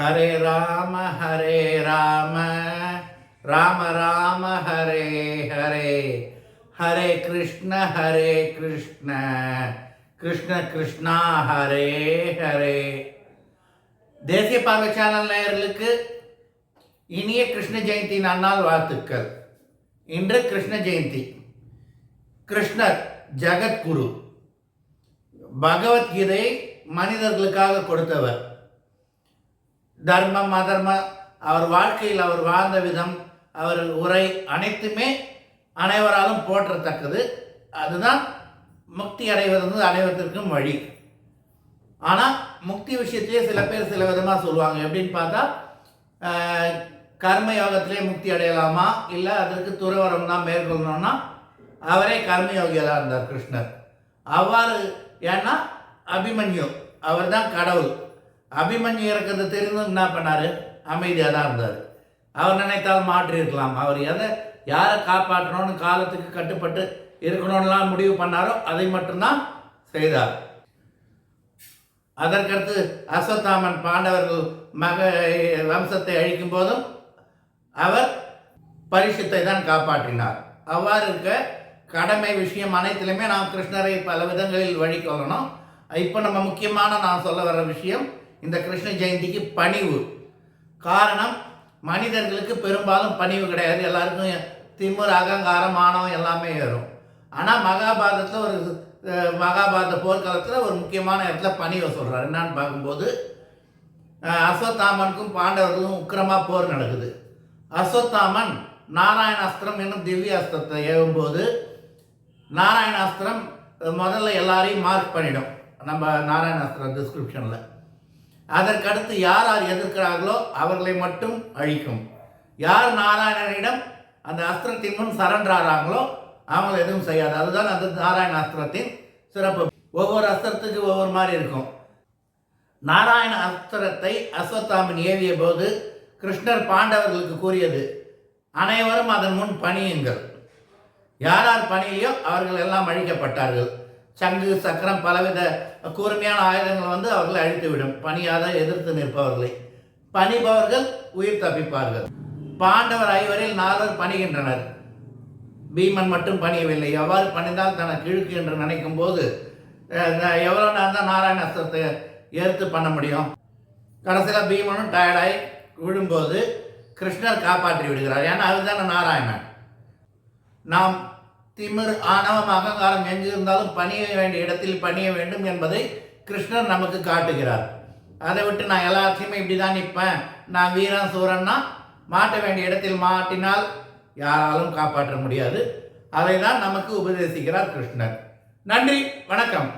ஹரே ராம ஹரே ராம. ராம ராம ஹரே ஹரே. ஹரே கிருஷ்ண ஹரே கிருஷ்ண. கிருஷ்ண கிருஷ்ணா ஹரே ஹரே. தேசிய பார்வை சேனல் நேயர்களுக்கு இனிய கிருஷ்ண ஜெயந்தி நன்னால் வாழ்த்துக்கள். இன்று கிருஷ்ண ஜெயந்தி. கிருஷ்ணர் ஜெகத்குரு. பகவத்கீதை மனிதர்களுக்காக கொடுத்தவர். தர்மம் அதர்ம அவர் வாழ்க்கையில் அவர் வாழ்ந்த விதம் அவர் உரை அனைத்துமே அனைவராலும் போற்றத்தக்கது. அதுதான் முக்தி அடைவது வந்து அனைவருக்கும் வழி. ஆனால் முக்தி விஷயத்திலே சில பேர் சில விதமாக சொல்லுவாங்க. எப்படின்னு பார்த்தா கர்மயோகத்திலே கர்ம யோகத்திலே முக்தி அடையலாமா? இல்லை அதற்கு துறவரம் தான் மேற்கொள்ளணும்னா அவரே கர்மயோகியாக தான் இருந்தார் கிருஷ்ணர். அவ்வாறு ஏன்னா அபிமன்யு அவர் தான் கடவுள். அபிமன்யு இறக்கிறது தெரிந்து என்ன பண்ணார்? அமைதியாக தான் இருந்தார். அவர் நினைத்தால் மாற்றி இருக்கலாம். அவர் எதை யாரை காப்பாற்றணும்னு காலத்துக்கு கட்டுப்பட்டு இருக்கணும்லாம் முடிவு பண்ணாரோ அதை மட்டும்தான் செய்தார். அதற்கடுத்து அஸ்வத்தாமன் பாண்டவர்கள் மக வம்சத்தை அழிக்கும் போதும் அவர் பரிசுத்தை தான் காப்பாற்றினார். அவ்வாறு இருக்க கடமை விஷயம் அனைத்திலுமே நாம் கிருஷ்ணரை பல விதங்களில் வழி கொள்ளணும் இப்போ நம்ம முக்கியமான நான் சொல்ல வர்ற விஷயம் இந்த கிருஷ்ண ஜெயந்திக்கு பணிவு. காரணம் மனிதர்களுக்கு பெரும்பாலும் பணிவு கிடையாது. எல்லாருக்கும் திமுர் அகங்காரம் மானம் எல்லாமே ஏறும். ஆனால் மகாபாரதத்தில் ஒரு மகாபாரத போர்க்காலத்தில் ஒரு முக்கியமான இடத்துல பணிவை சொல்கிறார் என்னான்னு பார்க்கும்போது அஸ்வத்தாமனுக்கும் பாண்டவர்களுக்கும் உக்கிரமாக போர் நடக்குது. அஸ்வத்தாமன் நாராயண அஸ்திரம் என்னும் திவ்ய அஸ்திரத்தை ஏவும்போது நாராயண அஸ்திரம் முதல்ல எல்லாரையும் மார்க் பண்ணிடும். நம்ம நாராயண அஸ்திரம் டிஸ்கிரிப்ஷனில் அதற்கடுத்து யார் யார் எதிர்க்கிறார்களோ அவர்களை மட்டும் அழிக்கும். யார் நாராயணனிடம் அந்த அஸ்திரத்தின் முன் சரண்டாராங்களோ அவங்கள எதுவும் செய்யாது. அதுதான் அந்த நாராயண அஸ்திரத்தின் சிறப்பு. ஒவ்வொரு அஸ்திரத்துக்கு ஒவ்வொரு மாதிரி இருக்கும். நாராயண அஸ்திரத்தை அஸ்வத்தாமன் ஏவிய போது கிருஷ்ணர் பாண்டவர்களுக்கு கூறியது அனைவரும் அதன் முன் பணியுங்கள். யார் யார் பணியிலையோ அவர்கள் எல்லாம் அழிக்கப்பட்டார்கள். சங்கு சக்கரம் பலவித கூர்மையான ஆயுதங்கள் வந்து அவர்களை அழித்துவிடும். பணியாத எதிர்த்து நிற்பவர்களை. பணிபவர்கள் உயிர் தப்பிப்பார்கள். பாண்டவர் ஐவரில் நால்வர் பணிகின்றனர். பீமன் மட்டும் பணியவில்லை. எவ்வாறு பணிந்தால் தனக்கு இழுக்கு என்று நினைக்கும் போது எவ்வளோ நேரம் தான் நாராயண அஸ்தத்தை ஏற்று பண்ண முடியும்? கடைசியில் பீமனும் டயர்டாகி விழும்போது கிருஷ்ணர் காப்பாற்றி விடுகிறார். ஏன்னா அதுதானே நாராயணன். நாம் திமிர் ஆணவம் அகங்காரம் எங்கிருந்தாலும் பணிய வேண்டிய இடத்தில் பணிய வேண்டும் என்பதை கிருஷ்ணர் நமக்கு காட்டுகிறார். அதை விட்டு நான் எல்லாத்தையுமே இப்படி தான் நிற்பேன். நான் வீரன் சூரன்னா மாட்ட வேண்டிய இடத்தில் மாட்டினால் யாராலும் காப்பாற்ற முடியாது. அதை தான் நமக்கு உபதேசிக்கிறார் கிருஷ்ணர். நன்றி வணக்கம்.